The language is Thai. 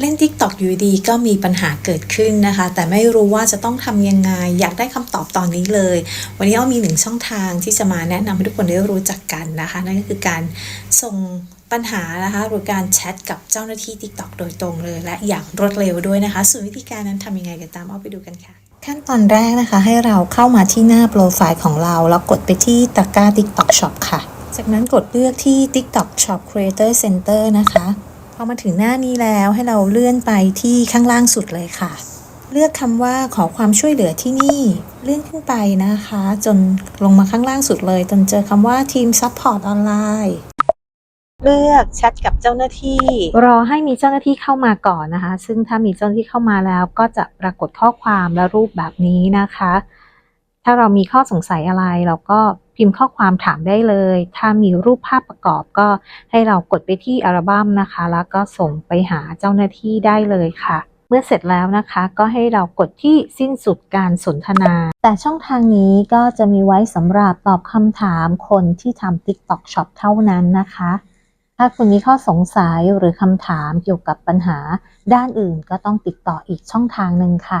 เล่น TikTok อยู่ดีก็มีปัญหาเกิดขึ้นนะคะ แต่ไม่รู้ว่าจะต้องทำยังไง อยากได้คำตอบตอนนี้เลย วันนี้อ้อมีหนึ่งช่องทางที่จะมาแนะนำให้ทุกคนได้รู้จักกันนะคะ นั่นก็คือการส่งปัญหานะคะหรือการแชทกับเจ้าหน้าที่ TikTok โดยตรงเลย และอย่างรวดเร็วด้วยนะคะ ส่วนวิธีการนั้นทำยังไงกันตามอ้อไปดูกันค่ะขั้นตอนแรกนะคะให้เราเข้ามาที่หน้าโปรไฟล์ของเรา แล้วกดไปที่ตะกร้า TikTok Shop ค่ะ จากนั้นกดเลือกที่ TikTok Shop Creator Center นะคะ พอมาถึงหน้านี้แล้วให้เราเลื่อนไปที่ข้างล่างสุดเลยค่ะ เลือกคำว่าขอความช่วยเหลือที่นี่เลื่อนขึ้นไปนะคะ จนลงมาข้างล่างสุดเลย จนเจอคำว่าทีมซัพพอร์ตออนไลน์เลือกแชทกับเจ้าหน้าที่ รอให้มีเจ้าหน้าที่เข้ามาก่อนนะคะ ซึ่งถ้ามีเจ้าหน้าที่เข้ามาแล้ว ก็จะปรากฏข้อความและรูปแบบนี้นะคะ ถ้าเรามีข้อสงสัยอะไรเราก็ พิมพ์ข้อความถามได้เลย ถ้ามีรูปภาพประกอบก็ให้เรากดไปที่อัลบั้มนะคะ แล้วก็ส่งไปหาเจ้าหน้าที่ได้เลยค่ะเมื่อเสร็จแล้วนะคะก็ให้เรากดที่สิ้นสุดการสนทนา แต่ช่องทางนี้ก็จะมีไว้สำหรับตอบคำถามคนที่ทำ TikTok Shop เท่านั้นนะคะ ถ้าคุณมีข้อสงสัยหรือคำถามเกี่ยวกับปัญหาด้านอื่นก็ต้องติดต่ออีกช่องทางหนึ่งค่ะ